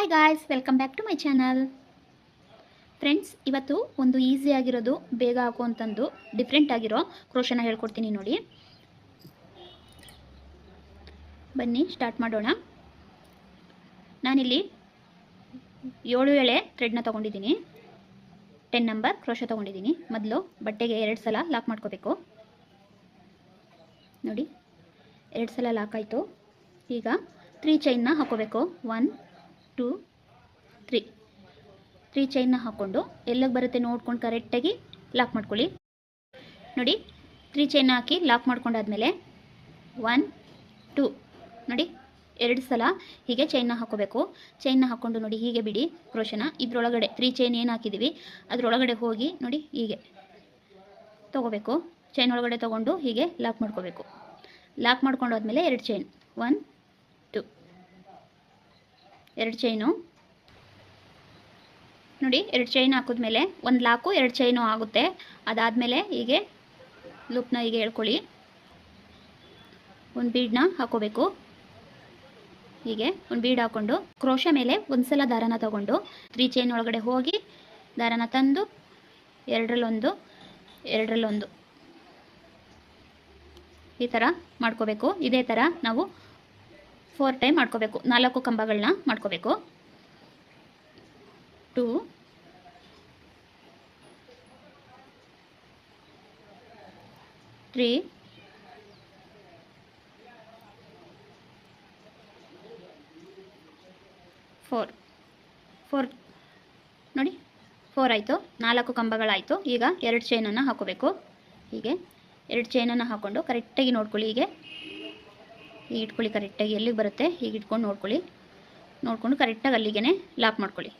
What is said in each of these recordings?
Hi guys welcome back to my channel friends ಇವತ್ತು ಒಂದು easy ಆಗಿರೋದು, ಬೇಗ ಹಾಕುವಂಥದ್ದು ಡಿಫ್ರೆಂಟ್ ಆಗಿರೋ ಕ್ರೋಶನ ಹೇಳ್ಕೊಡ್ತೀನಿ ನೋಡಿ. ಬನ್ನಿ ಸ್ಟಾರ್ಟ್ ಮಾಡೋಣ. ನಾನಿಲ್ಲಿ ಏಳು ಎಳೆ ಥ್ರೆಡ್ನ ತೊಗೊಂಡಿದ್ದೀನಿ. ಟೆನ್ ನಂಬರ್ ಕ್ರೋಶ ತೊಗೊಂಡಿದ್ದೀನಿ. ಮೊದಲು ಬಟ್ಟೆಗೆ ಎರಡು ಸಲ ಲಾಕ್ ಮಾಡ್ಕೋಬೇಕು. ನೋಡಿ, ಎರಡು ಸಲ ಲಾಕ್ ಆಯಿತು. ಈಗ ತ್ರೀ ಚೈನ್ನ ಹಾಕೋಬೇಕು. ಒನ್ ಟೂ ತ್ರೀ ತ್ರೀ ಚೈನ್ನ ಹಾಕ್ಕೊಂಡು ಎಲ್ಲಿಗೆ ಬರುತ್ತೆ ನೋಡ್ಕೊಂಡು ಕರೆಕ್ಟಾಗಿ ಲಾಕ್ ಮಾಡ್ಕೊಳ್ಳಿ. ನೋಡಿ ತ್ರೀ ಚೈನ್ ಹಾಕಿ ಲಾಕ್ ಮಾಡ್ಕೊಂಡಾದ್ಮೇಲೆ ಒನ್ ಟೂ ನೋಡಿ, ಎರಡು ಸಲ ಹೀಗೆ ಚೈನ್ನ ಹಾಕೋಬೇಕು. ಚೈನ್ನ ಹಾಕ್ಕೊಂಡು ನೋಡಿ, ಹೀಗೆ ಬಿಡಿ ಕ್ರೋಶನ ಇದ್ರೊಳಗಡೆ ತ್ರೀ ಚೈನ್ ಏನು ಹಾಕಿದ್ದೀವಿ ಅದರೊಳಗಡೆ ಹೋಗಿ ನೋಡಿ, ಹೀಗೆ ತೊಗೋಬೇಕು. ಚೈನ್ ಒಳಗಡೆ ತೊಗೊಂಡು ಹೀಗೆ ಲಾಕ್ ಮಾಡ್ಕೋಬೇಕು. ಲಾಕ್ ಮಾಡ್ಕೊಂಡಾದ್ಮೇಲೆ ಎರಡು ಚೈನ್ ಒನ್ ಎರಡು ಚೈನು ನೋಡಿ, ಎರಡು ಚೈನ್ ಹಾಕಿದ್ಮೇಲೆ ಒಂದು ಲಾಕು ಎರಡು ಚೈನು ಆಗುತ್ತೆ. ಅದಾದಮೇಲೆ ಹೀಗೆ ಲುಪ್ನ ಹೀಗೆ ಹೇಳ್ಕೊಳ್ಳಿ. ಒಂದು ಬೀಡ್ನ ಹಾಕೋಬೇಕು. ಹೀಗೆ ಒಂದು ಬೀಡ್ ಹಾಕ್ಕೊಂಡು ಕ್ರೋಶ ಮೇಲೆ ಒಂದು ಸಲ ದಾರನ ತಗೊಂಡು ತ್ರೀ ಚೈನ್ ಒಳಗಡೆ ಹೋಗಿ ದಾರನ ತಂದು ಎರಡರಲ್ಲೊಂದು ಎರಡರಲ್ಲೊಂದು. ಈ ಥರ ಮಾಡ್ಕೋಬೇಕು. ಇದೇ ಥರ ನಾವು ಫೋರ್ ಟೈಮ್ ಮಾಡ್ಕೋಬೇಕು. ನಾಲ್ಕು ಕಂಬಗಳನ್ನ ಮಾಡ್ಕೋಬೇಕು. ಟೂ ತ್ರೀ ಫೋರ್ ಫೋರ್ ನೋಡಿ ಫೋರ್ ಆಯಿತು. ನಾಲ್ಕು ಕಂಬಗಳಾಯಿತು. ಈಗ ಎರಡು ಚೈನನ್ನು ಹಾಕೋಬೇಕು. ಹೀಗೆ ಎರಡು ಚೈನನ್ನು ಹಾಕ್ಕೊಂಡು ಕರೆಕ್ಟಾಗಿ ನೋಡ್ಕೊಳ್ಳಿ ಹೀಗೆ. ಹೀಗೆ ಇಟ್ಕೊಳ್ಳಿ ಕರೆಕ್ಟಾಗಿ ಎಲ್ಲಿಗೆ ಬರುತ್ತೆ? ಹೀಗೆ ಇಟ್ಕೊಂಡು ನೋಡ್ಕೊಳ್ಳಿ. ನೋಡಿಕೊಂಡು ಕರೆಕ್ಟಾಗಿ ಅಲ್ಲಿಗೆ ಲಾಕ್ ಮಾಡ್ಕೊಳ್ಳಿ.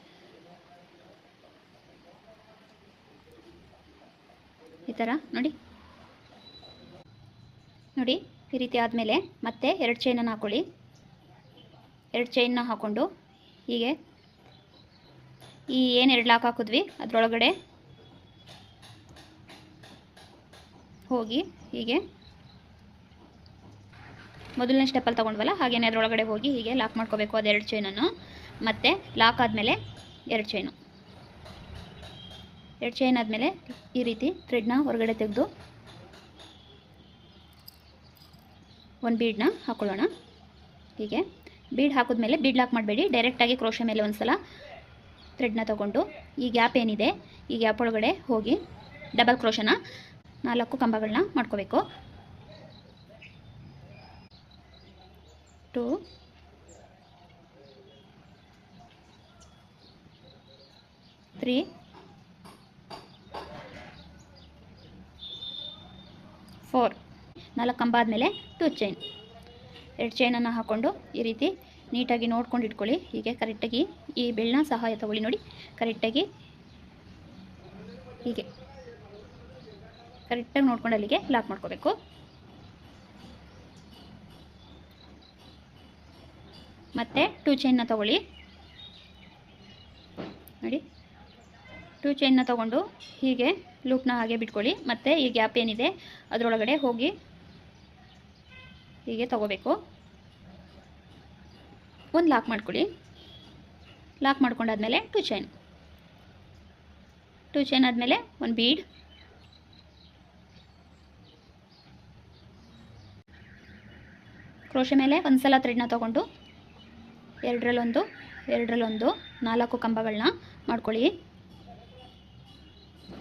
ಈ ಥರ ನೋಡಿ. ನೋಡಿ, ಈ ರೀತಿ ಆದಮೇಲೆ ಮತ್ತೆ ಎರಡು ಚೈನನ್ನು ಹಾಕ್ಕೊಳ್ಳಿ ಎರಡು ಚೈನ್ನ ಹಾಕ್ಕೊಂಡು ಹೀಗೆ ಈ ಏನು ಎರಡು ಲಾಕ್ ಹಾಕಿದ್ವಿ? ಅದರೊಳಗಡೆ ಹೋಗಿ ಹೀಗೆ ಮೊದಲನೇ ಸ್ಟೆಪ್ಪಲ್ಲಿ ತೊಗೊಂಡ್ವಲ್ಲ, ಹಾಗೇನೆ ಅದರೊಳಗಡೆ ಹೋಗಿ ಹೀಗೆ ಲಾಕ್ ಮಾಡ್ಕೋಬೇಕು ಎರಡು ಚೈನನ್ನು ಮತ್ತು ಲಾಕ್ ಆದಮೇಲೆ ಎರಡು ಚೈನು ಎರಡು ಚೈನ್ ಆದಮೇಲೆ ಈ ರೀತಿ ಥ್ರೆಡ್ನ ಹೊರಗಡೆ ತೆಗೆದು ಒಂದು ಬೀಡನ್ನ ಹಾಕ್ಕೊಳ್ಳೋಣ ಹೀಗೆ ಬೀಡ್ ಹಾಕಿದ್ಮೇಲೆ ಬೀಡ್ ಲಾಕ್ ಮಾಡಬೇಡಿ. ಡೈರೆಕ್ಟಾಗಿ ಕ್ರೋಶೆ ಮೇಲೆ ಒಂದು ಸಲ ಥ್ರೆಡ್ನ ತೊಗೊಂಡು ಈ ಗ್ಯಾಪ್ ಏನಿದೆ, ಈ ಗ್ಯಾಪ್ ಒಳಗಡೆ ಹೋಗಿ ಡಬಲ್ ಕ್ರೋಶನ ನಾಲ್ಕು ಕಂಬಗಳನ್ನ ಮಾಡ್ಕೋಬೇಕು. Two three. ಫೋರ್. ನಾಲ್ಕು ಕಂಬ ಆದಮೇಲೆ ಟೂ ಚೈನ್. ಎರಡು ಚೈನನ್ನು ಹಾಕ್ಕೊಂಡು ಈ ರೀತಿ ನೀಟಾಗಿ ನೋಡ್ಕೊಂಡು ಇಟ್ಕೊಳ್ಳಿ. ಹೀಗೆ ಕರೆಕ್ಟಾಗಿ ಈ ಬೆಳ್ಳನ ಸಹಾಯ ತಗೊಳ್ಳಿ ನೋಡಿ. ಕರೆಕ್ಟಾಗಿ ಹೀಗೆ. ಕರೆಕ್ಟಾಗಿ ನೋಡ್ಕೊಂಡು ಅಲ್ಲಿಗೆ ಲಾಕ್ ಮಾಡ್ಕೋಬೇಕು. ಮತ್ತು ಟೂ ಚೈನ್ನ ತಗೊಳ್ಳಿ. ನೋಡಿ. ಟೂ ಚೈನ್ನ ತಗೊಂಡು ಹೀಗೆ ಲೂಪ್ನ ಹಾಗೆ ಬಿಟ್ಕೊಳ್ಳಿ. ಮತ್ತು ಈ ಗ್ಯಾಪ್ ಏನಿದೆ, ಅದರೊಳಗಡೆ ಹೋಗಿ ಹೀಗೆ ತಗೋಬೇಕು. ಒಂದು ಲಾಕ್ ಮಾಡ್ಕೊಳ್ಳಿ. ಲಾಕ್ ಮಾಡ್ಕೊಂಡಾದ್ಮೇಲೆ ಟೂ ಚೈನ್ ಟೂ ಚೈನ್ ಆದಮೇಲೆ ಒಂದು ಬೀಡ್ ಕ್ರೋಶೆ ಮೇಲೆ ಒಂದು ಸಲ ಥ್ರೆಡ್ನ ತೊಗೊಂಡು ಎರಡರಲ್ಲೊಂದು ಎರಡರಲ್ಲೊಂದು, ನಾಲ್ಕು ಕಂಬಗಳನ್ನ ಮಾಡ್ಕೊಳ್ಳಿ.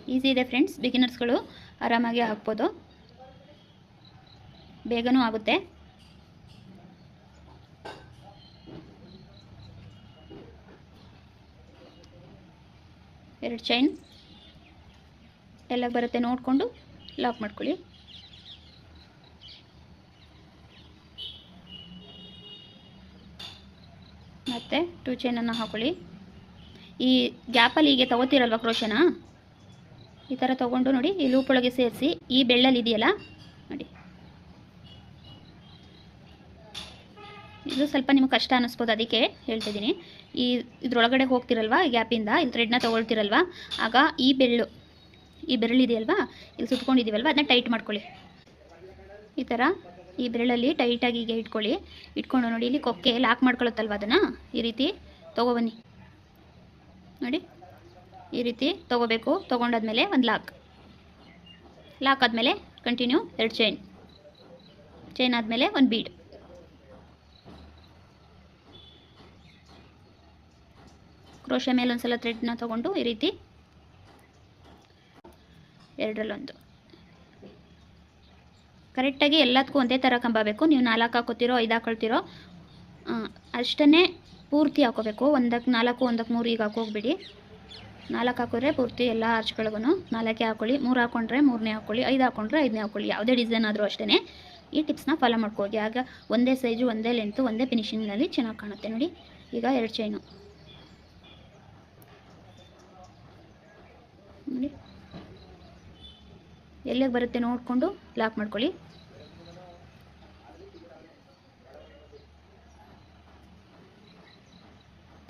ಈಸಿ ಇದೆ ಫ್ರೆಂಡ್ಸ್, ಬಿಗಿನರ್ಸ್ಗಳು ಆರಾಮಾಗಿ ಹಾಕ್ಬೋದು. ಬೇಗನೂ ಆಗುತ್ತೆ. ಎರಡು ಚೈನ್. ಎಲ್ಲ ಬರುತ್ತೆ ನೋಡಿಕೊಂಡು ಲಾಕ್ ಮಾಡ್ಕೊಳ್ಳಿ. ಮತ್ತು ಟೂ ಚೈನನ್ನು ಹಾಕೊಳ್ಳಿ. ಈ ಗ್ಯಾಪಲ್ಲಿ ಹೀಗೆ ತಗೋತೀರಲ್ವ ಕ್ರೋಶನ ಈ ಥರ ತೊಗೊಂಡು ನೋಡಿ, ಈ ಲೂಪ್ ಒಳಗೆ ಸೇರಿಸಿ, ಈ ಬೆಳ್ಳಲ್ಲಿ ಇದೆಯಲ್ಲ? ನೋಡಿ. ಇದು ಸ್ವಲ್ಪ ನಿಮ್ಗೆ ಕಷ್ಟ ಅನ್ನಿಸ್ಬೋದು ಅದಕ್ಕೆ ಹೇಳ್ತಿದ್ದೀನಿ ಈ ಇದ್ರೊಳಗಡೆ ಹೋಗ್ತಿರಲ್ವ ಗ್ಯಾಪಿಂದ ಇಲ್ಲಿ ಥ್ರೆಡ್ನ ತೊಗೊಳ್ತಿರಲ್ವ? ಆಗ ಈ ಬೆಳ್ಳು, ಈ ಬೆರಳಿದೆಯಲ್ವಾ? ಇಲ್ಲಿ ಸುತ್ಕೊಂಡಿದ್ದೀವಲ್ವ ಅದನ್ನ ಟೈಟ್ ಮಾಡ್ಕೊಳ್ಳಿ. ಈ ಥರ ಈ ಬೆರಳಲ್ಲಿ ಟೈಟಾಗಿ ಹೀಗೆ ಇಟ್ಕೊಳ್ಳಿ. ಇಟ್ಕೊಂಡು ನೋಡಿ, ಇಲ್ಲಿ ಕೊಕ್ಕೆ ಲಾಕ್ ಮಾಡ್ಕೊಳುತ್ತಲ್ವ ಅದನ್ನು? ಈ ರೀತಿ ತೊಗೊಬನ್ನಿ ನೋಡಿ, ಈ ರೀತಿ ತೊಗೋಬೇಕು. ತೊಗೊಂಡಾದ್ಮೇಲೆ ಒಂದು ಲಾಕ್ ಲಾಕ್ ಆದಮೇಲೆ ಕಂಟಿನ್ಯೂ ಎರಡು ಚೈನ್ ಚೈನ್ ಆದಮೇಲೆ ಒಂದು ಬೀಡ್ ಕ್ರೋಶ ಮೇಲೆ ಒಂದು ಸಲ ಥ್ರೆಡ್ನ ತೊಗೊಂಡು ಈ ರೀತಿ ಎರಡರಲ್ಲೊಂದು. ಕರೆಕ್ಟಾಗಿ ಎಲ್ಲದಕ್ಕೂ ಒಂದೇ ಥರ ಕಂಬ ಬೇಕು. ನೀವು ನಾಲ್ಕು ಹಾಕೋತಿರೋ, ಐದು ಹಾಕೊಳ್ತಿರೋ ಅಷ್ಟನ್ನೇ ಪೂರ್ತಿ ಹಾಕೋಬೇಕು. ಒಂದಕ್ಕೆ ನಾಲ್ಕು, ಒಂದಕ್ಕೆ ಮೂರು ಈಗ ಹಾಕೋಗ್ಬಿಡಿ. ನಾಲ್ಕು ಹಾಕಿದ್ರೆ ಪೂರ್ತಿ ಎಲ್ಲ ಆರ್ಚ್ಗಳಿಗೂ ನಾಲ್ಕೇ ಹಾಕೊಳ್ಳಿ. ಮೂರು ಹಾಕೊಂಡ್ರೆ ಮೂರನೇ ಹಾಕೊಳ್ಳಿ. ಐದು ಹಾಕೊಂಡ್ರೆ ಐದನೇ ಹಾಕೊಳ್ಳಿ. ಯಾವುದೇ ಡಿಸೈನ್ ಆದರೂ ಅಷ್ಟೇ ಈ ಟಿಪ್ಸ್ನ ಫಾಲೋ ಮಾಡ್ಕೋಗಿ. ಆಗ ಒಂದೇ ಸೈಜು, ಒಂದೇ ಲೆಂತು, ಒಂದೇ ಫಿನಿಷಿಂಗ್ನಲ್ಲಿ ಚೆನ್ನಾಗಿ ಕಾಣುತ್ತೆ ನೋಡಿ. ಈಗ ಎರಡು ಚೈನು. ನೋಡಿ. ಎಲ್ಲಿಗೆ ಬರುತ್ತೆ ನೋಡಿಕೊಂಡು ಲಾಕ್ ಮಾಡ್ಕೊಳ್ಳಿ.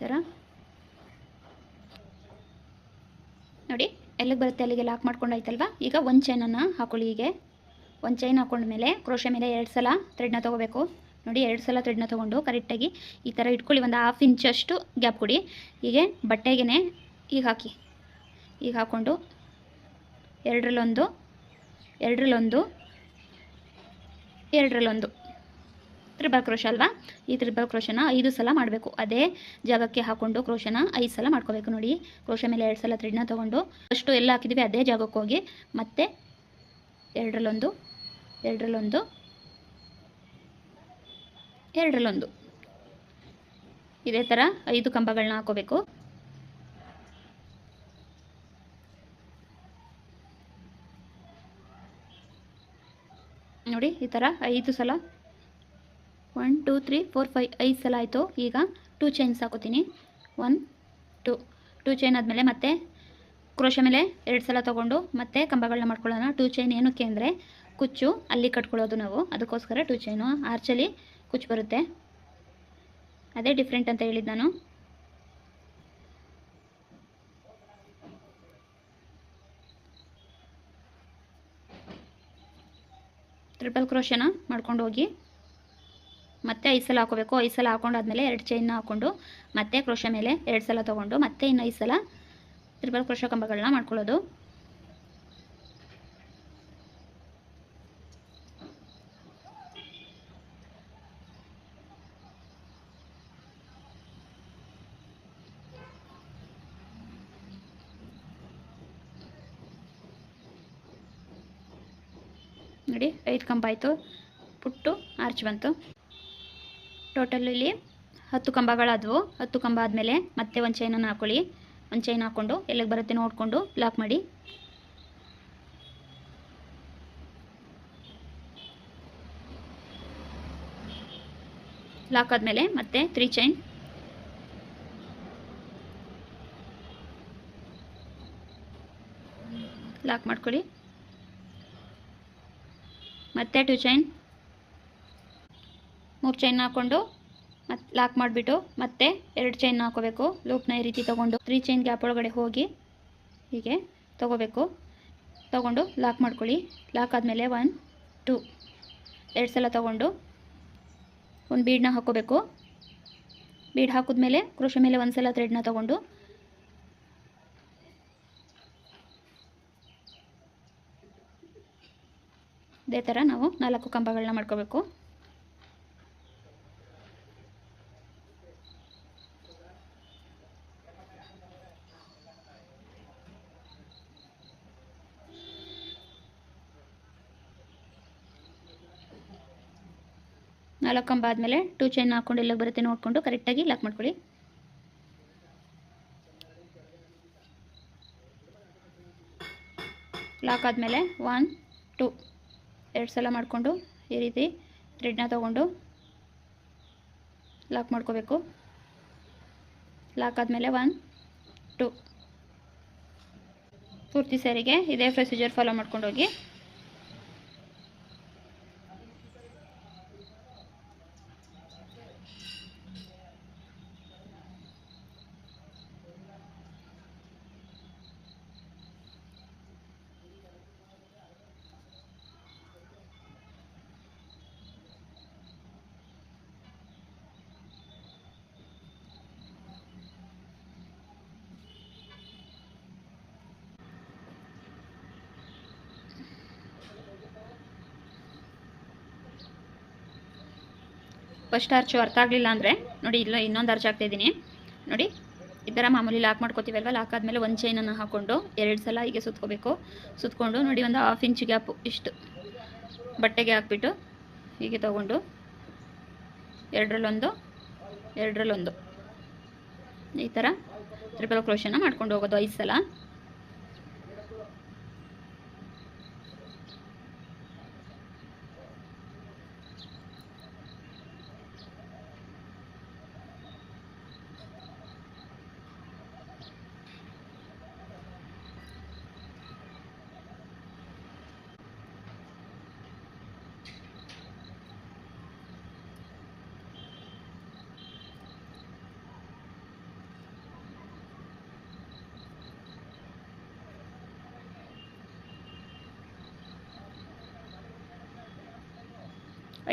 ಥರ. ನೋಡಿ, ಎಲ್ಲಿಗೆ ಬರುತ್ತೆ, ಅಲ್ಲಿಗೆ ಲಾಕ್ ಮಾಡ್ಕೊಂಡು ಆಯ್ತಲ್ವಾ ಈಗ ಒಂದು ಚೈನನ್ನು ಹಾಕೊಳ್ಳಿ ಹೀಗೆ. ಒಂದು ಚೈನ್ ಹಾಕೊಂಡ್ಮೇಲೆ ಕ್ರೋಶೆ ಮೇಲೆ ಎರಡು ಸಲ ಥ್ರೆಡ್ನ ತೊಗೋಬೇಕು. ನೋಡಿ, ಎರಡು ಸಲ ಥ್ರೆಡ್ನ ತೊಗೊಂಡು ಕರೆಕ್ಟಾಗಿ ಈ ಥರ ಇಟ್ಕೊಳ್ಳಿ, ಒಂದು ಹಾಫ್ ಇಂಚಷ್ಟು ಗ್ಯಾಪ್ ಕೊಡಿ. ಹೀಗೆ ಬಟ್ಟೆಗೇ ಈಗ ಹಾಕಿ. ಈಗ ಹಾಕ್ಕೊಂಡು ಎರಡರಲ್ಲೊಂದು ಎರಡರಲ್ಲೊಂದು ಎರಡರಲ್ಲೊಂದು. ತ್ರಿಬಲ್ ಕ್ರೋಶ ಅಲ್ವಾ? ಈ ತ್ರಿಬಲ್ ಕ್ರೋಶನ ಐದು ಸಲ ಮಾಡಬೇಕು. ಅದೇ ಜಾಗಕ್ಕೆ ಹಾಕೊಂಡು ಕ್ರೋಶನ ಐದು ಸಲ ಮಾಡ್ಕೋಬೇಕು ನೋಡಿ. ಕ್ರೋಶ ಮೇಲೆ ಎರಡು ಸಲ ಥ್ರೆಡ್ನ ತೊಗೊಂಡು ಅಷ್ಟು ಎಲ್ಲ ಹಾಕಿದ್ವಿ, ಅದೇ ಜಾಗಕ್ಕೆ ಹೋಗಿ. ಮತ್ತೆ ಎರಡರಲ್ಲೊಂದು ಎರಡರಲ್ಲೊಂದು ಎರಡರಲ್ಲೊಂದು. ಇದೇ ಥರ ಐದು ಕಂಬಗಳನ್ನ ಹಾಕೋಬೇಕು. ನೋಡಿ, ಈ ಥರ ಐದು ಸಲ one two three four five ಐದು ಸಲ ಆಯಿತು. ಈಗ ಟೂ ಚೈನ್ಸ್ ಹಾಕೋತೀನಿ. ಒನ್ ಟೂ ಟೂ ಚೈನ್ ಆದಮೇಲೆ ಮತ್ತೆ ಕ್ರೋಶ ಮೇಲೆ ಎರಡು ಸಲ ತೊಗೊಂಡು ಮತ್ತೆ ಕಂಬಗಳನ್ನ ಮಾಡ್ಕೊಳ್ಳೋಣ. ಟೂ ಚೈನ್ ಏನಕ್ಕೆ ಅಂದರೆ ಕುಚ್ಚು, ಅಲ್ಲಿ ಕಟ್ಕೊಳ್ಳೋದು ನಾವು. ಅದಕ್ಕೋಸ್ಕರ ಟೂ ಚೈನು ಆರ್ಚಲ್ಲಿ ಕುಚ್ಚು ಬರುತ್ತೆ. ಅದೇ ಡಿಫ್ರೆಂಟ್ ಅಂತ ಹೇಳಿದ್ದು ನಾನು. ಟ್ರಿಪಲ್ ಕ್ರೋಶನ ಮಾಡ್ಕೊಂಡು ಹೋಗಿ. ಮತ್ತೆ ಐದು ಸಲ ಹಾಕೋಬೇಕು. ಐದು ಸಲ ಹಾಕೊಂಡಾದ್ಮೇಲೆ ಎರಡು ಚೈನ್ನ ಹಾಕ್ಕೊಂಡು ಮತ್ತೆ ಕ್ರೋಶ ಮೇಲೆ ಎರಡು ಸಲ ತೊಗೊಂಡು ಮತ್ತೆ ಇನ್ನು ಐದು ಸಲ ಕ್ರೋಶ ಕಂಬಗಳನ್ನ ಮಾಡ್ಕೊಳ್ಳೋದು. ನೋಡಿ ಐದು ಕಂಬ ಆಯಿತು. ಪುಟ್ಟು ಆರ್ಚ್ ಬಂತು. ಟೋಟಲ್ ಇಲ್ಲಿ ಹತ್ತು ಕಂಬಗಳಾದವು. ಹತ್ತು ಕಂಬ ಆದಮೇಲೆ ಮತ್ತೆ ಒಂದು ಚೈನನ್ನು ಹಾಕೊಳ್ಳಿ. ಒಂದು ಚೈನ್ ಹಾಕ್ಕೊಂಡು ಎಲ್ಲಿಗೆ ಬರುತ್ತೆ ನೋಡಿಕೊಂಡು ಲಾಕ್ ಮಾಡಿ. ಲಾಕ್ ಆದಮೇಲೆ ಮತ್ತೆ ತ್ರೀ ಚೈನ್ ಲಾಕ್ ಮಾಡ್ಕೊಳ್ಳಿ. ಮತ್ತೆ ಟು ಚೈನ್ ಮೂರು ಚೈನ್ ಹಾಕ್ಕೊಂಡು ಮತ್ತು ಲಾಕ್ ಮಾಡಿಬಿಟ್ಟು ಮತ್ತೆ ಎರಡು ಚೈನ್ ಹಾಕೋಬೇಕು. ಲೂಪ್ನ ಈ ರೀತಿ ತೊಗೊಂಡು ತ್ರೀ ಚೈನ್ ಗ್ಯಾಪ್ ಒಳಗಡೆ ಹೋಗಿ ಹೀಗೆ ತೊಗೋಬೇಕು. ತೊಗೊಂಡು ಲಾಕ್ ಮಾಡ್ಕೊಳ್ಳಿ. ಲಾಕ್ ಆದಮೇಲೆ ಒನ್ ಟೂ ಎರಡು ಸಲ ತೊಗೊಂಡು ಒಂದು ಬೀಡನ್ನ ಹಾಕೋಬೇಕು. ಬೀಡ್ ಹಾಕಿದ್ಮೇಲೆ ಕೃಷಿ ಮೇಲೆ ಒಂದು ಸಲ ಥ್ರೆಡ್ನ ತೊಗೊಂಡು ಇದೇ ಥರ ನಾವು ನಾಲ್ಕು ಕಂಬಗಳನ್ನ ಮಾಡ್ಕೋಬೇಕು. ನಾಲ್ಕು ಕಂಬ ಆದಮೇಲೆ ಟೂ ಚೈನ್ ಹಾಕ್ಕೊಂಡು ಎಲ್ಲ ಬರುತ್ತೆ ನೋಡಿಕೊಂಡು ಕರೆಕ್ಟಾಗಿ ಲಾಕ್ ಮಾಡ್ಕೊಳ್ಳಿ. ಲಾಕ್ ಆದಮೇಲೆ ಒನ್ ಟೂ ಎರಡು ಸಲ ಮಾಡಿಕೊಂಡು ಈ ರೀತಿ ಥ್ರೆಡ್ನ ತೊಗೊಂಡು ಲಾಕ್ ಮಾಡ್ಕೋಬೇಕು. ಲಾಕ್ ಆದಮೇಲೆ ಒನ್ ಟೂ ಪೂರ್ತಿ ಸ್ಯಾರಿಗೆ ಇದೇ ಪ್ರೊಸೀಜರ್ ಫಾಲೋ ಮಾಡ್ಕೊಂಡು ಹೋಗಿ ಫಸ್ಟ್ ಅರ್ಚು ಅರ್ಥ ಆಗಲಿಲ್ಲ ಅಂದರೆ, ನೋಡಿ ಇಲ್ಲ ಇನ್ನೊಂದು ಅರ್ಚ್ ಹಾಕ್ತಾಯಿದ್ದೀನಿ ನೋಡಿ, ಈ ಥರ ಮಾಮೂಲಿ ಲಾಕ್ ಮಾಡ್ಕೋತೀವಲ್ವ? ಲಾಕ್ ಆದಮೇಲೆ ಒಂದು ಚೈನನ್ನು ಹಾಕ್ಕೊಂಡು ಎರಡು ಸಲ ಹೀಗೆ ಸುತ್ಕೋಬೇಕು. ಸುತ್ಕೊಂಡು ನೋಡಿ ಒಂದು ಹಾಫ್ ಇಂಚ್ ಗ್ಯಾಪ್ ಇಷ್ಟು ಬಟ್ಟೆಗೆ ಹಾಕ್ಬಿಟ್ಟು ಹೀಗೆ ತಗೊಂಡು ಎರಡರಲ್ಲೊಂದು ಎರಡರಲ್ಲೊಂದು. ಈ ಥರ ತ್ರಿಪಲ್ ಕ್ರೋಶನ ಮಾಡ್ಕೊಂಡು ಹೋಗೋದು ಐದು ಸಲ.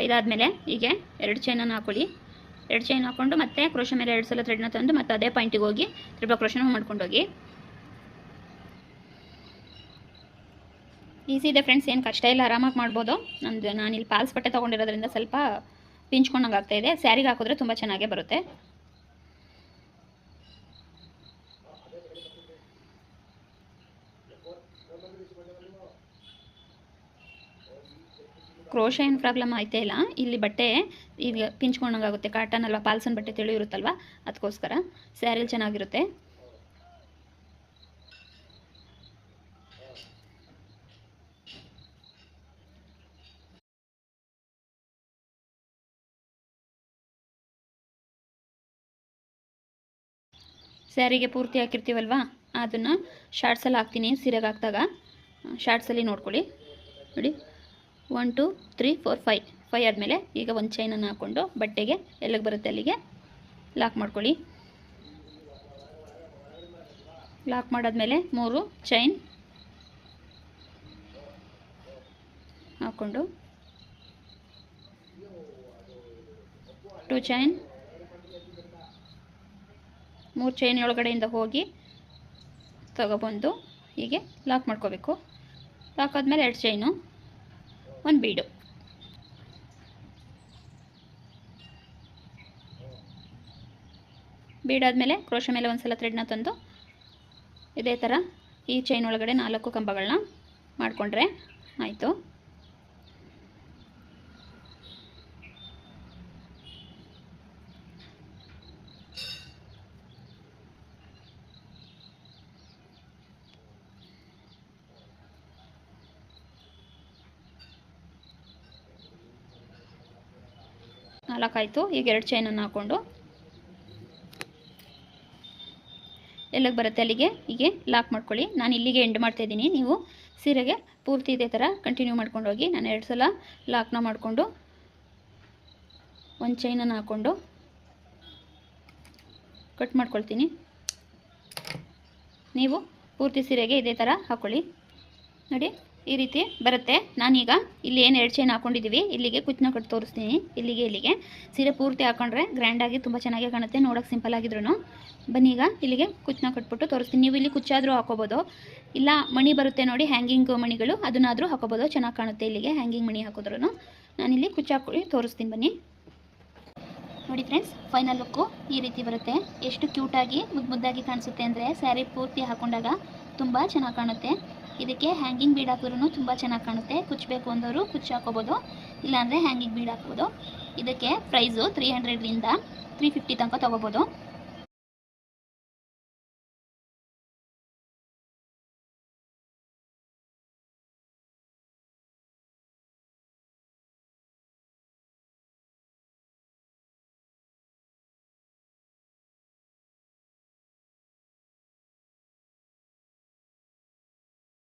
ಐದಾದಮೇಲೆ ಹೀಗೆ ಎರಡು ಚೈನನ್ನು ಹಾಕೊಳ್ಳಿ. ಎರಡು ಚೈನ್ ಹಾಕ್ಕೊಂಡು ಮತ್ತೆ ಕ್ರೋಶ ಮೇಲೆ ಎರಡು ಸಲ ಥ್ರೆಡ್ನ ತಂದು ಮತ್ತೆ ಅದೇ ಪಾಯಿಂಟಿಗೆ ಹೋಗಿ ತ್ರಿಬಲ್ ಕ್ರೋಶನ ಮಾಡ್ಕೊಂಡು ಹೋಗಿ. ಈಸಿ ಇದೆ ಫ್ರೆಂಡ್ಸ್ ಏನು ಕಷ್ಟ ಇಲ್ಲ, ಆರಾಮಾಗಿ ಮಾಡ್ಬೋದು. ನಂದು ನಾನಿಲ್ಲಿ ಪಾಲ್ಸ್ ಬಟ್ಟೆ ತೊಗೊಂಡಿರೋದ್ರಿಂದ ಸ್ವಲ್ಪ ಪಿಂಚ್ಕೊಂಡಂಗೆ ಆಗ್ತಾಯಿದೆ ಸ್ಯಾರಿಗೆ ಹಾಕಿದ್ರೆ ತುಂಬ ಚೆನ್ನಾಗೇ ಬರುತ್ತೆ. ಕ್ರೋಶ ಏನು ಪ್ರಾಬ್ಲಮ್ ಆಯ್ತೇ ಇಲ್ಲ. ಇಲ್ಲಿ ಬಟ್ಟೆ ಈಗ ಪಿಂಚ್ಕೊಂಡಂಗಾಗುತ್ತೆ. ಕಾಟನ್ ಅಲ್ವಾ, ಪಾಲ್ಸನ್ ಬಟ್ಟೆ ತಿಳಿ ಇರುತ್ತಲ್ವ ಅದಕ್ಕೋಸ್ಕರ ಸ್ಯಾರಿಲಿ ಚೆನ್ನಾಗಿರುತ್ತೆ. ಸ್ಯಾರಿಗೆ ಪೂರ್ತಿ ಹಾಕಿರ್ತೀವಲ್ವಾ? ಅದನ್ನು ಶಾರ್ಟ್ಸಲ್ಲಿ ಹಾಕ್ತೀನಿ, ಸೀರೆಗೆ ಹಾಕಿದಾಗ. ಶಾರ್ಟ್ಸಲ್ಲಿ ನೋಡ್ಕೊಳ್ಳಿ. ನೋಡಿ. One two three four five five ಆದಮೇಲೆ ಈಗ ಒಂದು ಚೈನನ್ನು ಹಾಕ್ಕೊಂಡು ಬಟ್ಟೆಗೆ ಎಲ್ಲಿಗೆ ಬರುತ್ತೆ ಅಲ್ಲಿಗೆ ಲಾಕ್ ಮಾಡ್ಕೊಳ್ಳಿ. ಲಾಕ್ ಮಾಡಾದ್ಮೇಲೆ ಮೂರು ಚೈನ್ ಹಾಕ್ಕೊಂಡು ಟೂ ಚೈನ್ ಮೂರು ಚೈನ್ ಒಳಗಡೆಯಿಂದ ಹೋಗಿ ತಗೊಬಂದು ಹೀಗೆ ಲಾಕ್ ಮಾಡ್ಕೋಬೇಕು. ಲಾಕ್ ಆದಮೇಲೆ ಎರಡು ಚೈನು ಒಂದು ಬೀಡು. ಬೀಡಾದಮೇಲೆ ಕ್ರೋಶ ಮೇಲೆ ಒಂದು ಸಲ ಥ್ರೆಡ್ನ ತಂದು ಇದೇ ಥರ ಈ ಚೈನ್ ಒಳಗಡೆ ನಾಲ್ಕು ಕಂಬಗಳನ್ನ ಮಾಡಿಕೊಂಡ್ರೆ ಆಯಿತು. ನಾಲ್ಕಾಯಿತು. ಈಗ ಎರಡು ಚೈನನ್ನು ಹಾಕ್ಕೊಂಡು ಎಲ್ಲಿಗೆ ಬರುತ್ತೆ ಅಲ್ಲಿಗೆ? ಹೀಗೆ ಲಾಕ್ ಮಾಡ್ಕೊಳ್ಳಿ. ನಾನು ಇಲ್ಲಿಗೆ ಎಂಡ್ ಮಾಡ್ತಾ ಇದ್ದೀನಿ. ನೀವು ಸೀರೆಗೆ ಪೂರ್ತಿ ಇದೇ ಥರ ಕಂಟಿನ್ಯೂ ಮಾಡ್ಕೊಂಡು ಹೋಗಿ, ನಾನು ಎರಡು ಸಲ ಲಾಕ್ನ ಮಾಡಿಕೊಂಡು ಒಂದು ಚೈನನ್ನು ಹಾಕ್ಕೊಂಡು ಕಟ್ ಮಾಡ್ಕೊಳ್ತೀನಿ. ನೀವು ಪೂರ್ತಿ ಸೀರೆಗೆ ಇದೇ ಥರ ಹಾಕ್ಕೊಳ್ಳಿ ನೋಡಿ. ಈ ರೀತಿ ಬರುತ್ತೆ. ನಾನೀಗ ಇಲ್ಲಿ ಏನು ಎರಡು ಚೈನ್ ಹಾಕೊಂಡಿದ್ದೀವಿ ಇಲ್ಲಿಗೆ ಕುಚ್ಚನ್ನ ಕಟ್ಟು ತೋರಿಸ್ತೀನಿ. ಇಲ್ಲಿಗೆ ಇಲ್ಲಿಗೆ. ಸೀರೆ ಪೂರ್ತಿ ಹಾಕೊಂಡ್ರೆ ಗ್ರ್ಯಾಂಡಾಗಿ ತುಂಬ ಚೆನ್ನಾಗಿ ಕಾಣುತ್ತೆ. ನೋಡೋಕೆ ಸಿಂಪಲ್ ಆಗಿದ್ರು ಬನ್ನಿ ಈಗ ಇಲ್ಲಿಗೆ ಕುಚ್ಚನ್ನ ಕಟ್ಬಿಟ್ಟು ತೋರಿಸ್ತೀನಿ. ನೀವು ಇಲ್ಲಿ ಕುಚ್ಚಾದರೂ ಹಾಕೋಬೋದು. ಇಲ್ಲ, ಮಣಿ ಬರುತ್ತೆ ನೋಡಿ ಹ್ಯಾಂಗಿಂಗ್ ಮಣಿಗಳು. ಅದನ್ನಾದರೂ ಹಾಕೋಬೋದು. ಚೆನ್ನಾಗಿ ಕಾಣುತ್ತೆ ಇಲ್ಲಿಗೆ ಹ್ಯಾಂಗಿಂಗ್ ಮಣಿ ಹಾಕಿದ್ರು ನಾನಿಲ್ಲಿ ಕುಚ್ಚು ಹಾಕೊಳ್ಳಿ ತೋರಿಸ್ತೀನಿ ಬನ್ನಿ. ನೋಡಿ ಫ್ರೆಂಡ್ಸ್ ಫೈನಲ್ ಲುಕ್ಕು ಈ ರೀತಿ ಬರುತ್ತೆ. ಎಷ್ಟು ಕ್ಯೂಟಾಗಿ ಮುದ್ದು ಮುದ್ದಾಗಿ ಕಾಣಿಸುತ್ತೆ ಅಂದರೆ ಸ್ಯಾರಿ ಪೂರ್ತಿ ಹಾಕೊಂಡಾಗ ತುಂಬ ಚೆನ್ನಾಗಿ ಕಾಣುತ್ತೆ. ಇದಕ್ಕೆ ಹ್ಯಾಂಗಿಂಗ್ ಬೀಡ್ ಹಾಕಿದ್ರೂ ತುಂಬ ಚೆನ್ನಾಗಿ ಕಾಣುತ್ತೆ. ಕುಚ್ಚಬೇಕು ಅಂದವರು ಕುಚ್ಚು ಹಾಕೋಬೋದು. ಇಲ್ಲಾಂದರೆ ಹ್ಯಾಂಗಿಂಗ್ ಬೀಡ್ ಹಾಕ್ಬೋದು. ಇದಕ್ಕೆ ಪ್ರೈಸು ತ್ರೀ ಹಂಡ್ರೆಡ್ಲಿಂದ ತ್ರೀ ಫಿಫ್ಟಿ ತನಕ ತೊಗೋಬೋದು.